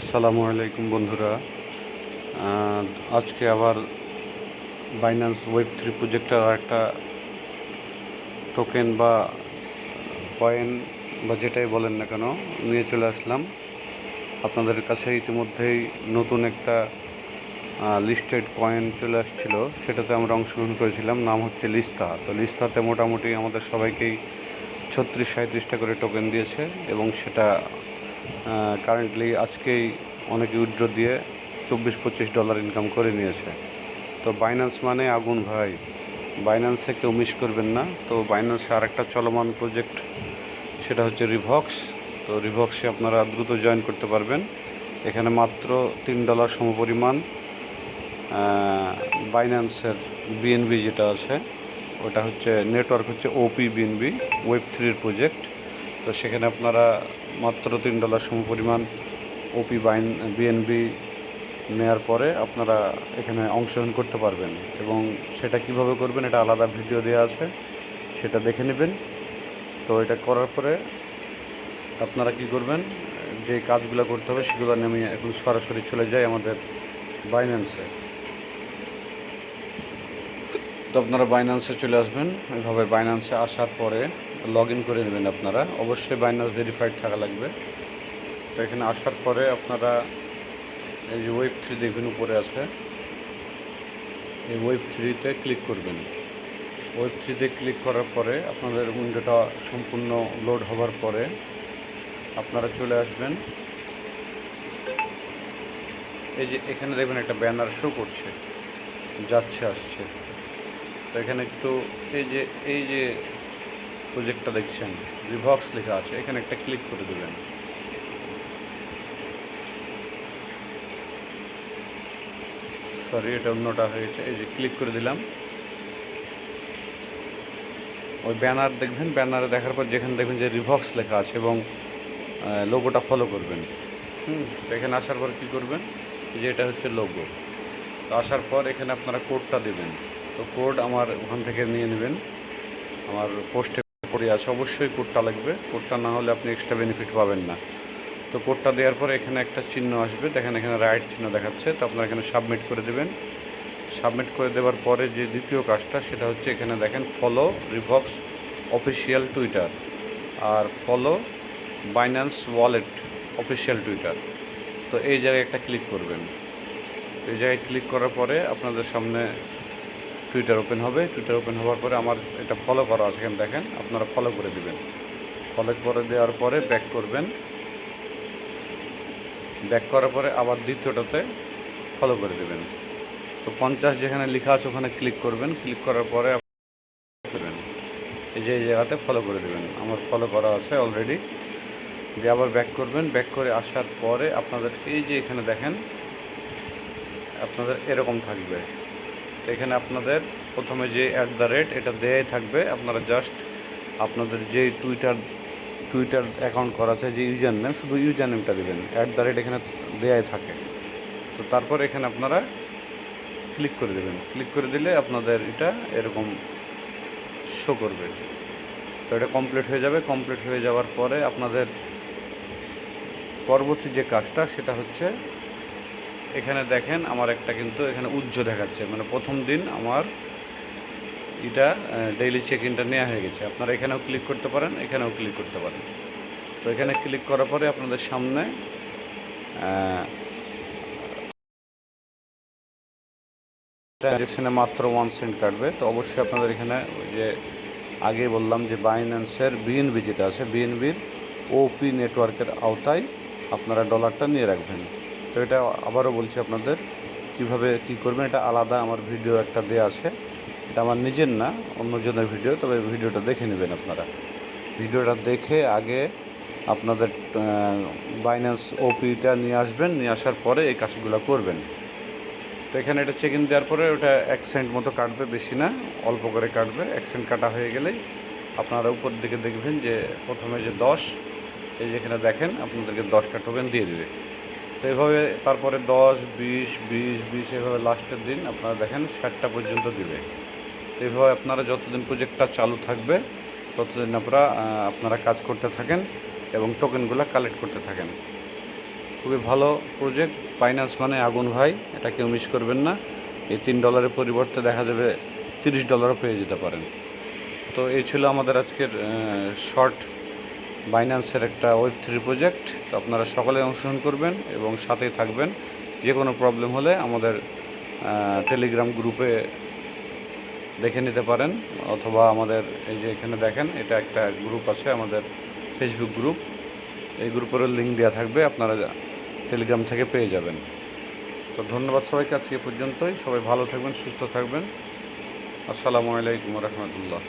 আসসালামু আলাইকুম বন্ধুরা। আজকে আবার বাইন্যান্স ওয়েব থ্রি প্রজেক্টের একটা টোকেন বা কয়েন বা যেটাই বলেন না কেন, নিয়ে চলে আসলাম। আপনাদের কাছে ইতিমধ্যেই নতুন একটা লিস্টেড কয়েন চলে আসছিল। সেটাতে আমরা অংশগ্রহণ করেছিলাম, নাম হচ্ছে লিস্তা তো লিস্তাতে মোটামুটি আমাদের সবাইকেই ছত্রিশ সাঁত্রিশটা করে টোকেন দিয়েছে এবং সেটা কারেন্টলি আজকেই অনেকে উইথড্র দিয়ে চব্বিশ, পঁচিশ ডলার ইনকাম করে নিয়েছে। তো বাইন্যান্স মানে আগুন ভাই। বাইন্যান্সে কেউ মিস করবেন না। তো বাইন্যান্সে আরেকটা চলমান প্রজেক্ট সেটা হচ্ছে রিভক্স তো রিভক্সে আপনারা দ্রুত জয়েন করতে পারবেন। এখানে মাত্র তিন ডলার সমপরিমাণ বাইন্যান্সের বিএনবি যেটা আছে, ওটা হচ্ছে নেটওয়ার্ক হচ্ছে ওপি বিএনবি ওয়েব থ্রির প্রজেক্ট তো সেখানে আপনারা মাত্র তিন ডলার সমপরিমাণ ওপি বাইন বিএনবি নেয়ার পরে আপনারা এখানে অংশগ্রহণ করতে পারবেন এবং সেটা কীভাবে করবেন এটা আলাদা ভিডিও দেওয়া আছে, সেটা দেখে নেবেন। তো এটা করার পরে আপনারা কি করবেন, যে কাজগুলো করতে হবে সেগুলো নিয়ে আমি এখন সরাসরি চলে যাই আমাদের বাইন্যান্সে তো আপনারা বাইন্যান্সে চলে আসবেন। এভাবে বাইন্যান্সে আসার পরে লগ করে নেবেন আপনারা। অবশ্যই বাইন্যান্স ভেরিফাইড থাকা লাগবে। তো এখানে আসার পরে আপনারা এই যে ওয়েব থ্রি দেখবেন, উপরে আছে। এই ওয়েব থ্রিতে ক্লিক করবেন। ওয়েব থ্রিতে ক্লিক করার পরে আপনাদের উইন্ডোটা সম্পূর্ণ লোড হওয়ার পরে আপনারা চলে আসবেন। এই যে এখানে দেখবেন একটা ব্যানার শো করছে। যাচ্ছে, আসছে। তো এখানে একটু এই যে এই যে প্রজেক্টটা দেখছেন রিভক্স লেখা আছে, এখানে একটা ক্লিক করে দেবেন। সরি এটা অন্যটা হয়ে গেছে এই যে ক্লিক করে দিলাম। ওই ব্যানার দেখবেন ব্যানারে দেখার পর যেখানে দেখবেন যে রিভক্স লেখা আছে এবং লোগোটা ফলো করবেন। হুম এখানে আসার পর কী করবেন? যে এটা হচ্ছে লোগো আসার পর এখানে আপনারা কোডটা দেবেন। তো কোড আমার ওখান থেকে নিয়ে নেবেন। আমার পোস্টে করে আছে, অবশ্যই কোডটা লাগবে। কোডটা না হলে আপনি এক্সট্রা বেনিফিট পাবেন না। তো কোডটা দেওয়ার পরে এখানে একটা চিহ্ন আসবে। দেখেন এখানে রাইট চিহ্ন দেখাচ্ছে। তো আপনারা এখানে সাবমিট করে দেবেন। সাবমিট করে দেওয়ার পরে যে দ্বিতীয় কাজটা, সেটা হচ্ছে এখানে দেখেন ফলো রিভক্স অফিসিয়াল টুইটার আর follow Binance wallet official Twitter তো এই জায়গায় একটা ক্লিক করবেন। এই জায়গায় ক্লিক করার পরে আপনাদের সামনে টুইটার ওপেন হবে। টুইটার ওপেন হওয়ার পরে আমার এটা ফলো করা আছে এখানে দেখেন। আপনারা ফলো করে দিবেন। ফলো করে দেওয়ার পরে ব্যাক করবেন। ব্যাক করার পরে আবার দ্বিতীয়টাতে ফলো করে দেবেন। তো পঞ্চাশ যেখানে লেখা আছে ওখানে ক্লিক করবেন। ক্লিক করার পরে দেবেন এই যে এই জায়গাতে ফলো করে দেবেন। আমার ফলো করা আছে অলরেডি দিয়ে আবার ব্যাক করবেন। ব্যাক করে আসার পরে আপনাদের এই যে এখানে দেখেন, আপনাদের এরকম থাকবে। এখানে আপনাদের প্রথমে যে অ্যাট দ্য রেট এটা দেয়াই থাকবে, আপনারা জাস্ট আপনাদের যে টুইটার টুইটার অ্যাকাউন্ট করা আছে, যে ইউজার নেম শুধু ইউজার নেমটা দেবেন। অ্যাট দ্য রেট এখানে দেয়াই থাকে। তো তারপর এখানে আপনারা ক্লিক করে দেবেন। ক্লিক করে দিলে আপনাদের এটা এরকম শো করবে। তো এটা কমপ্লিট হয়ে যাবে। কমপ্লিট হয়ে যাওয়ার পরে আপনাদের পরবর্তী যে কাজটা, সেটা হচ্ছে এখানে দেখেন আমার একটা কিন্তু এখানে উজ্জ্ব দেখাচ্ছে। মানে প্রথম দিন আমার এটা ডেইলি চেক ইনটা নেওয়া হয়ে গেছে। আপনারা এখানেও ক্লিক করতে পারেন, এখানেও ক্লিক করতে পারেন। তো এখানে ক্লিক করার পরে আপনাদের সামনে ট্রানজ্যাকশনে মাত্র ওয়ান সেন্ট কাটবে। তো অবশ্যই আপনাদের এখানে ওই যে আগে বললাম যে বাইন্যান্সের বিএনবি যেটা আছে বিএনবির ওপি নেটওয়ার্কের আওতায় আপনারা ডলারটা নিয়ে রাখবেন। তো এটা আবারও বলছি আপনাদের, কীভাবে কি করবেন, এটা আলাদা আমার ভিডিও একটা দেওয়া আছে। এটা আমার নিজের না, অন্যজনের ভিডিও, তবে ভিডিওটা দেখে নেবেন আপনারা। ভিডিওটা দেখে আগে আপনাদের বাইন্যান্স ওপিটা নিয়ে আসবেন, নিয়ে আসার পরে এই কাজগুলো করবেন। তো এখানে এটা চেক ইন দেওয়ার পরে ওটা এক সেন্ট মতো কাটবে, বেশি না, অল্প করে কাটবে। এক সেন্ট কাটা হয়ে গেলেই আপনারা উপর দিকে দেখবেন যে প্রথমে যে দশ, এই যেখানে দেখেন, আপনাদেরকে দশটা টোকেন দিয়ে দেবে। তো এভাবে তারপরে দশ, বিশ বিশ বিশ এভাবে লাস্টের দিন আপনারা দেখেন ষাটটা পর্যন্ত দিবে। তো এভাবে আপনারা যতদিন প্রজেক্টটা চালু থাকবে, ততদিন আপনারা আপনারা কাজ করতে থাকেন এবং টোকেনগুলো কালেক্ট করতে থাকেন। খুবই ভালো প্রজেক্ট ফাইন্যান্স মানে আগুন ভাই, এটা কেউ মিস করবেন না। এই তিন ডলারের পরিবর্তে দেখা যাবে তিরিশ ডলারও পেয়ে যেতে পারেন। তো এই ছিল আমাদের আজকের শর্ট বাইন্যান্সের একটা ওয়েব থ্রি প্রজেক্ট তো আপনারা সকলে অংশগ্রহণ করবেন এবং সাথেই থাকবেন। যে কোনো প্রবলেম হলে আমাদের টেলিগ্রাম গ্রুপে দেখে নিতে পারেন, অথবা আমাদের এই যে এখানে দেখেন, এটা একটা গ্রুপ আছে আমাদের ফেসবুক গ্রুপ এই গ্রুপেরও লিঙ্ক দেওয়া থাকবে, আপনারা টেলিগ্রাম থেকে পেয়ে যাবেন। তো ধন্যবাদ সবাইকে আজকে পর্যন্তই। সবাই ভালো থাকবেন, সুস্থ থাকবেন। আসসালামু আলাইকুম রহমতুল্লাহ।